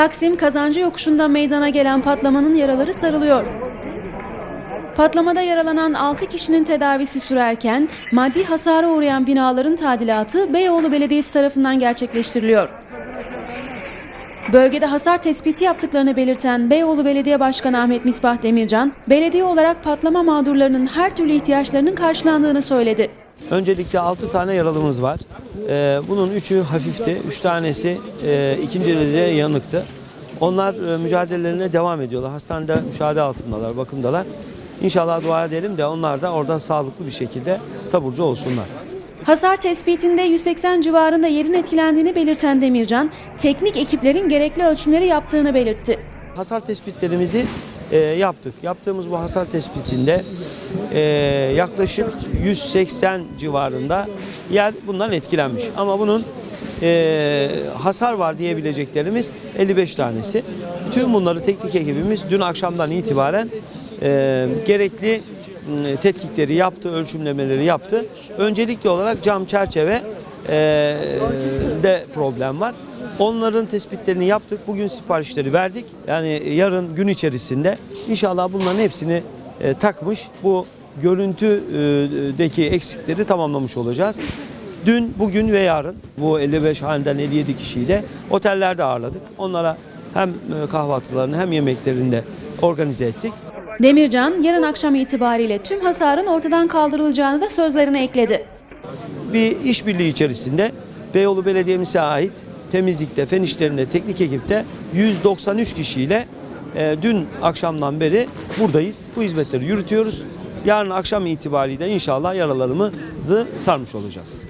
Taksim Kazancı Yokuşu'nda meydana gelen patlamanın yaraları sarılıyor. Patlamada yaralanan 6 kişinin tedavisi sürerken maddi hasara uğrayan binaların tadilatı Beyoğlu Belediyesi tarafından gerçekleştiriliyor. Bölgede hasar tespiti yaptıklarını belirten Beyoğlu Belediye Başkanı Ahmet Misbah Demircan, belediye olarak patlama mağdurlarının her türlü ihtiyaçlarının karşılandığını söyledi. Öncelikle 6 tane yaralımız var. Ee, bunun 3'ü hafifti, 3 tanesi e, ikinci derece yanıktı. Onlar e, mücadelelerine devam ediyorlar. Hastanede müşahede altındalar, bakımdalar. İnşallah dua edelim de onlar da orada sağlıklı bir şekilde taburcu olsunlar. Hasar tespitinde 180 civarında yerin etkilendiğini belirten Demircan, teknik ekiplerin gerekli ölçümleri yaptığını belirtti. Hasar tespitlerimizi e, yaptık. Yaptığımız bu hasar tespitinde e, yaklaşık 180 civarında yer bundan etkilenmiş. Ama bunun e, hasar var diyebileceklerimiz 55 tanesi. Tüm bunları teknik ekibimiz dün akşamdan itibaren e, gerekli tetkikleri yaptı, ölçümlemeleri yaptı. Öncelikli olarak cam çerçeve e, de problem var. Onların tespitlerini yaptık. Bugün siparişleri verdik. Yani yarın gün içerisinde inşallah bunların hepsini e, takmış. Bu görüntüdeki eksikleri tamamlamış olacağız. Dün, bugün ve yarın bu 55 haneden 57 kişiyi de otellerde ağırladık. Onlara hem e, kahvaltılarını hem yemeklerini de organize ettik. Demircan, yarın akşam itibariyle tüm hasarın ortadan kaldırılacağını da sözlerine ekledi. bir işbirliği içerisinde Beyoğlu Belediye'mize ait temizlikte, fen işlerinde, teknik ekipte 193 kişiyle e, dün akşamdan beri buradayız. Bu hizmetleri yürütüyoruz. Yarın akşam itibariyle inşallah yaralarımızı sarmış olacağız.